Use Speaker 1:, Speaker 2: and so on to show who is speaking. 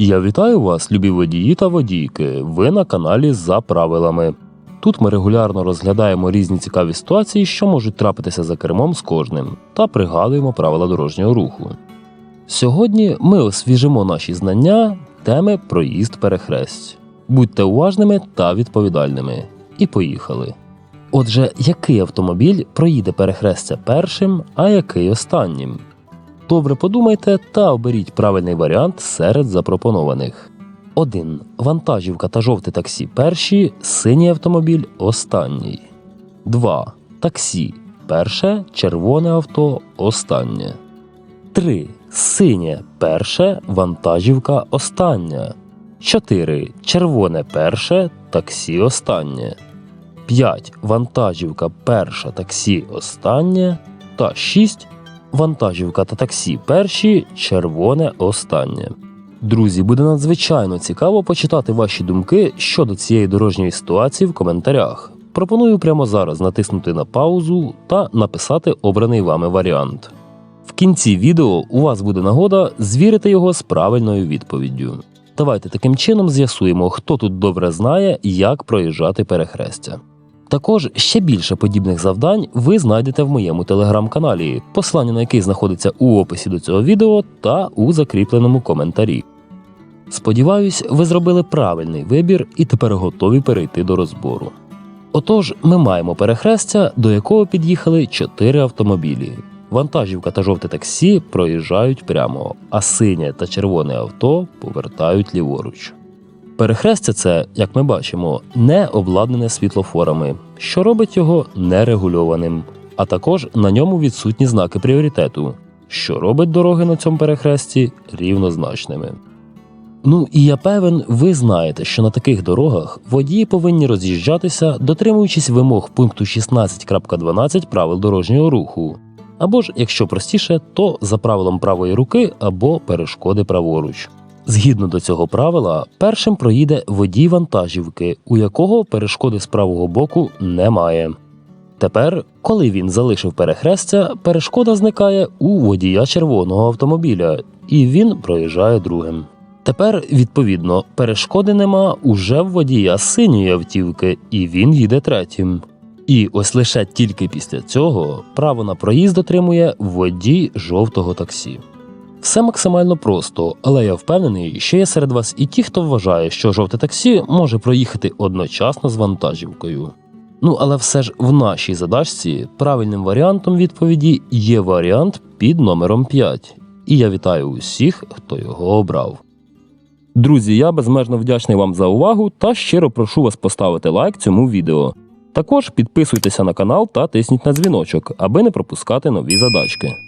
Speaker 1: Я вітаю вас, любі водії та водійки. Ви на каналі за правилами. Тут ми регулярно розглядаємо різні цікаві ситуації, що можуть трапитися за кермом з кожним, та пригадуємо правила дорожнього руху. Сьогодні ми освіжимо наші знання теми проїзд перехресть. Будьте уважними та відповідальними. І поїхали. Отже, який автомобіль проїде перехрестя першим, а який останнім? Добре подумайте та оберіть правильний варіант серед запропонованих. 1. Вантажівка та жовте таксі перші, синій автомобіль останній. 2. Таксі перше, червоне авто останнє. 3. Синє перше, вантажівка остання. 4. Червоне перше, таксі останнє. 5. Вантажівка перша, таксі останнє. Та 6. Вантажівка та таксі перші, червоне останнє. Друзі, буде надзвичайно цікаво почитати ваші думки щодо цієї дорожньої ситуації в коментарях. Пропоную прямо зараз натиснути на паузу та написати обраний вами варіант. В кінці відео у вас буде нагода звірити його з правильною відповіддю. Давайте таким чином з'ясуємо, хто тут добре знає, як проїжджати перехрестя. Також ще більше подібних завдань ви знайдете в моєму телеграм-каналі, посилання на який знаходиться у описі до цього відео та у закріпленому коментарі. Сподіваюсь, ви зробили правильний вибір і тепер готові перейти до розбору. Отож, ми маємо перехрестя, до якого під'їхали чотири автомобілі. Вантажівка та жовте таксі проїжджають прямо, а синє та червоне авто повертають ліворуч. Перехрестя це, як ми бачимо, не обладнане світлофорами, що робить його нерегульованим, а також на ньому відсутні знаки пріоритету, що робить дороги на цьому перехресті рівнозначними. Ну і я певен, ви знаєте, що на таких дорогах водії повинні роз'їжджатися, дотримуючись вимог пункту 16.12 правил дорожнього руху. Або ж, якщо простіше, то за правилом правої руки або перешкоди праворуч. Згідно до цього правила, першим проїде водій вантажівки, у якого перешкоди з правого боку немає. Тепер, коли він залишив перехрестя, перешкода зникає у водія червоного автомобіля, і він проїжджає другим. Тепер, відповідно, перешкоди нема уже в водія синьої автівки, і він їде третім. І ось лише тільки після цього право на проїзд отримує водій жовтого таксі. Все максимально просто, але я впевнений, що є серед вас і ті, хто вважає, що жовте таксі може проїхати одночасно з вантажівкою. Ну але все ж в нашій задачці правильним варіантом відповіді є варіант під номером 5. І я вітаю усіх, хто його обрав. Друзі, я безмежно вдячний вам за увагу та щиро прошу вас поставити лайк цьому відео. Також підписуйтеся на канал та тисніть на дзвіночок, аби не пропускати нові задачки.